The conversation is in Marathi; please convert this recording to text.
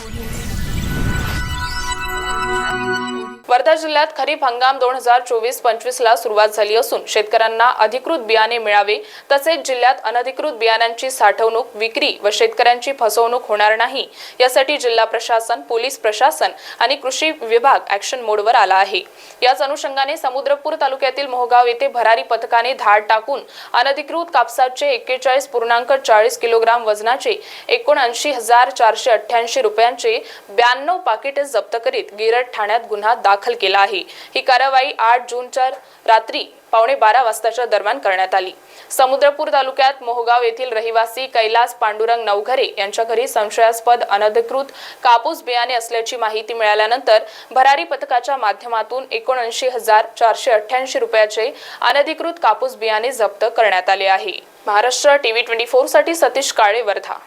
Audio. वर्धा जिल्ह्यात खरीप हंगाम दोन हजार चोवीस पंचवीस ला सुरुवात झाली असून शेतकऱ्यांना अधिकृत बियाणे मिळावे तसेच जिल्ह्यात अनधिकृत बियाण्यांची साठवणूक विक्री व शेतकऱ्यांची फसवणूक होणार नाही यासाठी जिल्हा प्रशासन पोलीस प्रशासन आणि कृषी विभाग ऍक्शन मोडवर आला आहे. याच अनुषंगाने समुद्रपूर तालुक्यातील मोहगाव येथे भरारी पथकाने धाड टाकून अनधिकृत कापसाचे एक्केचाळीस पूर्णांक चाळीस किलोग्राम वजनाचे एकोणऐंशी हजार चारशे अठ्ठ्याऐंशी रुपयांचे ब्याण्णव पाकिटे जप्त करीत गिरड ठाण्यात गुन्हा दाखल केला आहे. ही कारवाई आठ जूनच्या रात्री पावणे बारा वाजताच्या दरम्यान करण्यात आली. समुद्रपूर तालुक्यात मोहगाव येथील रहिवासी कैलास पांडुरंग नवघरे यांच्या घरी संशयास्पद अनधिकृत कापूस बियाणे असल्याची माहिती मिळाल्यानंतर भरारी पथकाच्या माध्यमातून एकोणऐंशी हजार चारशे अठ्ठ्याऐंशी रुपयाचे अनधिकृत कापूस बियाणे जप्त करण्यात आले आहे. महाराष्ट्र टीव्ही ट्वेंटी फोरसाठी सतीश काळे वर्धा